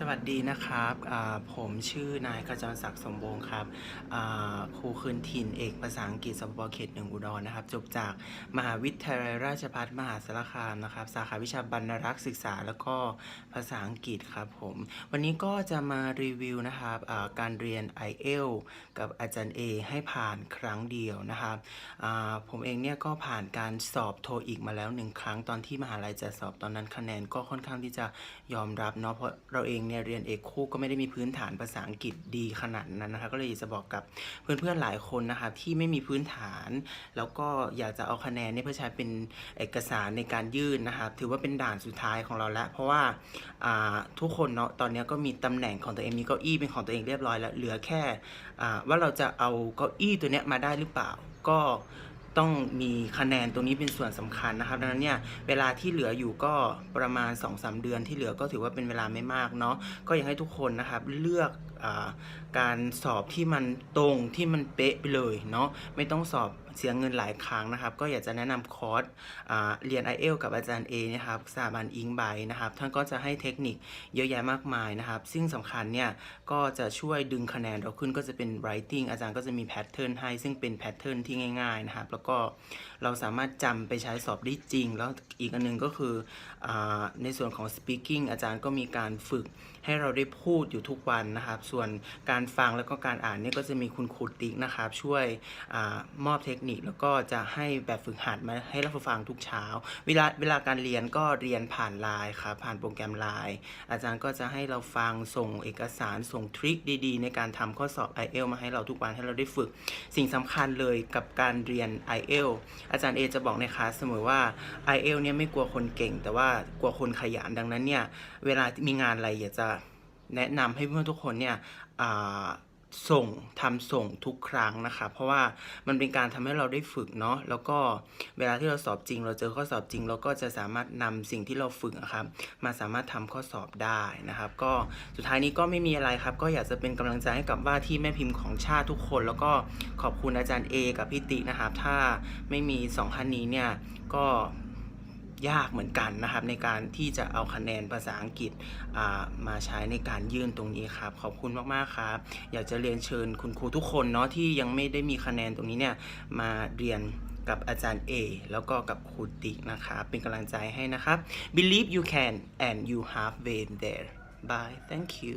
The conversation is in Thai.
สวัสดีนะครับ ผมชื่อนายขจรศักดิ์สมวงศ์ครับครูคืนถิ่นเอกภาษาอังกฤษสปปเขตหนึ่งอุดรนะครับ จบจากมหาวิทยาลัยราชภัฏมหาสารคามนะครับ สาขาวิชาบรรณรักษ์ศึกษาแล้วก็ภาษาอังกฤษครับผม วันนี้ก็จะมารีวิวนะครับการเรียน i อ l กับอาจารย์ A ให้ผ่านครั้งเดียวนะครับผมเองเนี่ยก็ผ่านการสอบโทอีกมาแล้วหนึ่งครั้งตอนที่มหาลัยจะสอบตอนนั้นคะแนนก็ค่อนข้างที่จะยอมรับเนาะเพราะเราเองเนี่ยเรียนเอกคู่ก็ไม่ได้มีพื้นฐานภาษาอังกฤษดีขนาดนั้นนะคะ ก็เลยจะบอกกับเพื่อนๆหลายคนนะคะที่ไม่มีพื้นฐาน แล้วก็อยากจะเอาคะแนนเนี่ยเพื่อใช้เป็นเอกสารในการยื่นนะครับถือว่าเป็นด่านสุดท้ายของเราแล้ว เพราะว่าทุกคนเนาะตอนนี้ก็มีตำแหน่งของตัวเองมีเก้าอี้เป็นของตัวเองเรียบร้อยแล้วเหลือแค่ว่าเราจะเอาเก้าอี้ตัวเนี้ยมาได้หรือเปล่าก็ ต้องมีคะแนนตรงนี้เป็นส่วนสำคัญนะครับดังนั้นเนี่ยเวลาที่เหลืออยู่ก็ประมาณ 2-3 เดือนที่เหลือก็ถือว่าเป็นเวลาไม่มากเนาะก็อยากให้ทุกคนนะครับเลือก การสอบที่มันตรงที่มันเป๊ะไปเลยเนาะไม่ต้องสอบเสียเงินหลายครั้งนะครับ ก็อยากจะแนะนำคอร์สเรียน i อเอลกับอาจารย์เอนะครับสถาบันอิงไบนะครับ ท่านก็จะให้เทคนิคเยอะแยะมากมายนะครับ ซึ่งสำคัญเนี่ยก็จะช่วยดึงคะแนนเราขึ้นก็จะเป็น writing อาจารย์ก็จะมีแพทเทิร์นให้ ซึ่งเป็นแพทเทิร์นที่ง่ายๆนะครับ แล้วก็เราสามารถจำไปใช้สอบได้จริง แล้วอีกอันหนึงก็คืออในส่วนของ speaking อาจารย์ก็มีการฝึกให้เราได้พูดอยู่ทุกวันนะครับส่วนการฟังแล้วก็การอ่านเนี่ยก็จะมีคุณครูติ๊กนะครับช่วยอมอบเทคนิคแล้วก็จะให้แบบฝึกหัดมาให้เราฟังทุกเช้า เวลาเวลาการเรียนก็เรียนผ่านไลน์ครับผ่านโปรแกรมไลน์อาจารย์ก็จะให้เราฟังส่งเอกสารส่งทริคดีๆ ในการทำข้อสอบ i อเอลมาให้เราทุกวันให้เราได้ฝึก สิ่งสำคัญเลยกับการเรียน i อเอลอาจารย์เอจะบอกในคลาสเสมอว่า i อเอลเนี่ยไม่กลัวคนเก่ง แต่ว่ากลัวคนขยันดังนั้นเนี่ยเวลามีงานอะไรอยากจะ แนะนำให้เพื่อนทุกคนเนี่ยส่งทำส่งทุกครั้งนะคะ เพราะว่ามันเป็นการทำให้เราได้ฝึกเนาะแล้วก็เวลาที่เราสอบจริง เราเจอข้อสอบจริง เราก็จะสามารถนำสิ่งที่เราฝึกอะครับมาสามารถทำข้อสอบได้นะครับ ก็สุดท้ายนี้ก็ไม่มีอะไรครับ ก็อยากจะเป็นกำลังใจให้กับว่าที่แม่พิมพ์ของชาติทุกคน แล้วก็ขอบคุณอาจารย์เอกับพี่ตินะครับถ้าไม่มีสองท่านนี้เนี่ยก็ ยากเหมือนกันนะครับ ในการที่จะเอาคะแนนภาษาอังกฤษมาใช้ในการยื่นตรงนี้ครับ ขอบคุณมากๆครับ อยากจะเรียนเชิญคุณครูทุกคนเนาะที่ยังไม่ได้มีคะแนนตรงนี้เนี่ยมาเรียนกับอาจารย์ A แล้วก็กับครูติ๊กนะครับเป็นกำลังใจให้นะครับ believe you can and you have been there bye thank you